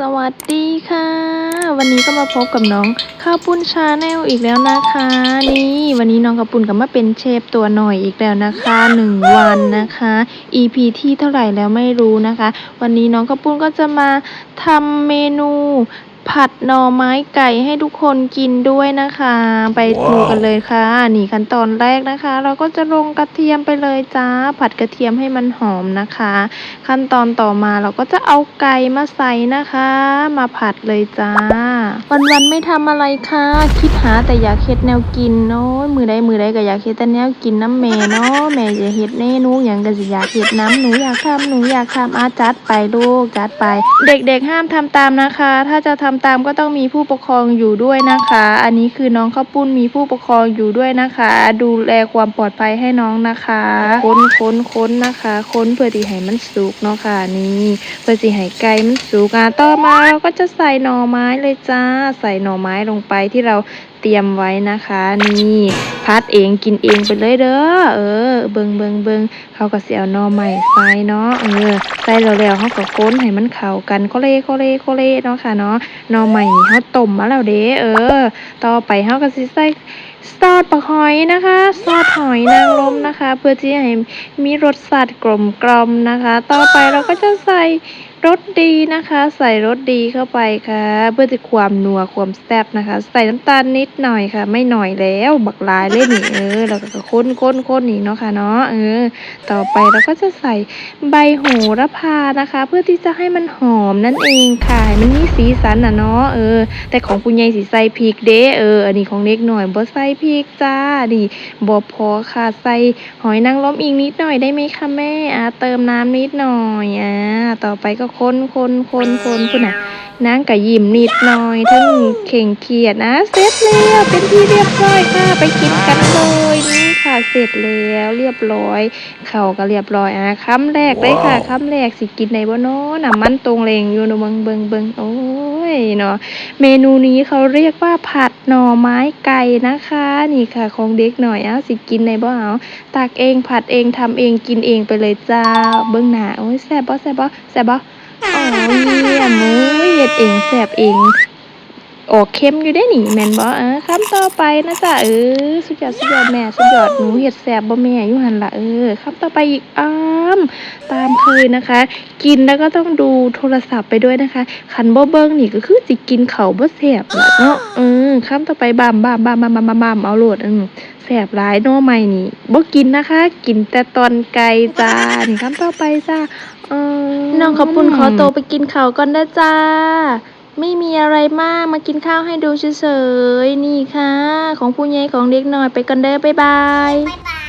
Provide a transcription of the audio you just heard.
สวัสดีค่ะ วันนี้ก็มาพบกับน้องข้าวปุ้นชาแนลอีกแล้วนะคะ นี่วันนี้น้องข้าวปุ้นก็มาเป็นเชฟตัวหน่อยอีกแล้วนะคะหนึ่งวันนะคะ EP ที่เท่าไหร่แล้วไม่รู้นะคะ วันนี้น้องข้าวปุ้นก็จะมาทำเมนู ผัดหน่อไม้ไก่ให้ทุกคนกินด้วยนะคะ ไปดูกันเลยค่ะนี่ขั้นตอนแรกนะคะ เราก็จะลงกระเทียมไปเลยจ้า ผัดกระเทียมให้มันหอมนะคะ ขั้นตอนต่อมาเราก็จะเอาไก่มาใส่นะคะ มาผัดเลยจ้า วันๆไม่ทำอะไรค่ะ คิดหาแต่อยากเฮ็ดแนวกินเนาะมือใดมือใดก็อยากเฮ็ดแต่แนวกินน้ำแม่เนาะแม่จะเฮ็ดเมนูหยังก็สิอยากเฮ็ดน้ำหนูอยากทำหนูอยากทำอาจัดไปลูกจัดไป เด็กๆห้ามทำตามนะคะ ถ้าจะทำตามก็ต้องมีผู้ปกครองอยู่ด้วยนะคะ อันนี้คือน้องข้าวปุ้นมีผู้ปกครองอยู่ด้วยนะคะ ดูแลความปลอดภัยให้น้องนะคะ ค้นค้นค้นนะคะ ค้นเพื่อที่ให้มันสุกเนาะค่ะนี่เพื่อที่ให้ไก่มันสุกอะต่อมาเราก็จะใส่หน่อไม้เลยจ้า ใส่หน่อไม้ลงไปที่เรา เตรียมไว้นะคะ นี่พัดเองกินเองไปเลยเด้อเออ เบิงเบิงเบิงเขาก็เสียหน่อไม้ใส่เนาะเออใส่แล้วแล้วเขาก็ค้นให้มันเข้ากันโคเลโคเลโคเลเนาะค่ะเนาะนอใหม่เขาต้มมาแล้วเด้เออ ต่อไปเขาก็สิใส่ซอสปลาหอยนะคะ ซอสหอยนางรมนะคะ เพื่อที่ให้มีรสชาติกลมกลมนะคะ ต่อไปเราก็จะใส่ รสดีนะคะ ใส่รสดีเข้าไปค่ะ เพื่อที่ความนัวความแซ่บนะคะ ใส่น้ำตาลนิดหน่อยค่ะ ไม่หน่อยแล้วบักลายเลยนี่เออแล้วก็ค้นค้นค้นนี่เนาะค่ะเนาะเออ ต่อไปเราก็จะใส่ใบโหระพานะคะ เพื่อที่จะให้มันหอมนั่นเองค่ะมันมีสีสันน่ะเนาะเออ แต่ของคุณยายสิใส่พริกเด้เอออันนี้ของเล็กหน่อยบ่ใส่พริกจ้านี่บ่พอค่ะใส่หอยนางรมอีกนิดหน่อยได้ไหมคะแม่อ่าเติมน้ำนิดหน่อยอ่าต่อไปก็คนคนคนคนคุณน่ะนางก็ยิ้มนิดหน่อยทั้งเข่งเครียดนะ เสร็จแล้วเป็นที่เรียบร้อยค่ะไปกินกันเลยนี่ค่ะเสร็จแล้วเรียบร้อยเขาก็เรียบร้อยอะคำแรกเลยค่ะคำแรกสิกินได้บ่เนาะน่ะมันตรงเลงอยู่เนาะเบิงเบิงเบิงโอ้ยเนาะเมนูนี้เขาเรียกว่าผัดหน่อไม้ไก่นะคะ นี่ค่ะของเด็กหน่อยอ้าสิกินได้บ่เอาตักเองผัดเองทำเองกินเองไปเลยจ้าเบิ่งหน้าโอ้ยแซ่บบ่แซ่บบ่แซ่บบ่ โอ้ยเยี่ยมเอ้ยเฮ็ดเองแซ่บเองออกเค็มอยู่ได้หนิแมนบ่เออคำต่อไปนะจ๊ะเออสุดยอดสุดยอดแม่สุดยอดหนูเฮ็ดแซ่บบ่แม่อยู่หันละเออคำต่อไปอีกอ้ามตามเคยนะคะ กินแล้วก็ต้องดูโทรศัพท์ไปด้วยนะคะคันบ่เบิ่งนี่ก็คือสิกินเขาบ่แซ่บละเนาะเออคำต่อไปบามบามบามบามบามบามเอาโหลดอือ แสบหลายโน่อใหม่นี่บ่กินนะคะ กินแต่ตอนไกลจ้านี่คำต่อไปจ้าน้องขอบคุณขอตัวไปกินข้าวก่อนนะจ้า ไม่มีอะไรมากมากินข้าวให้ดูเฉยๆนี่ค่ะ ของผู้ใหญ่ของเด็กหน่อยไปกันเด้อบ๊ายบายบายบ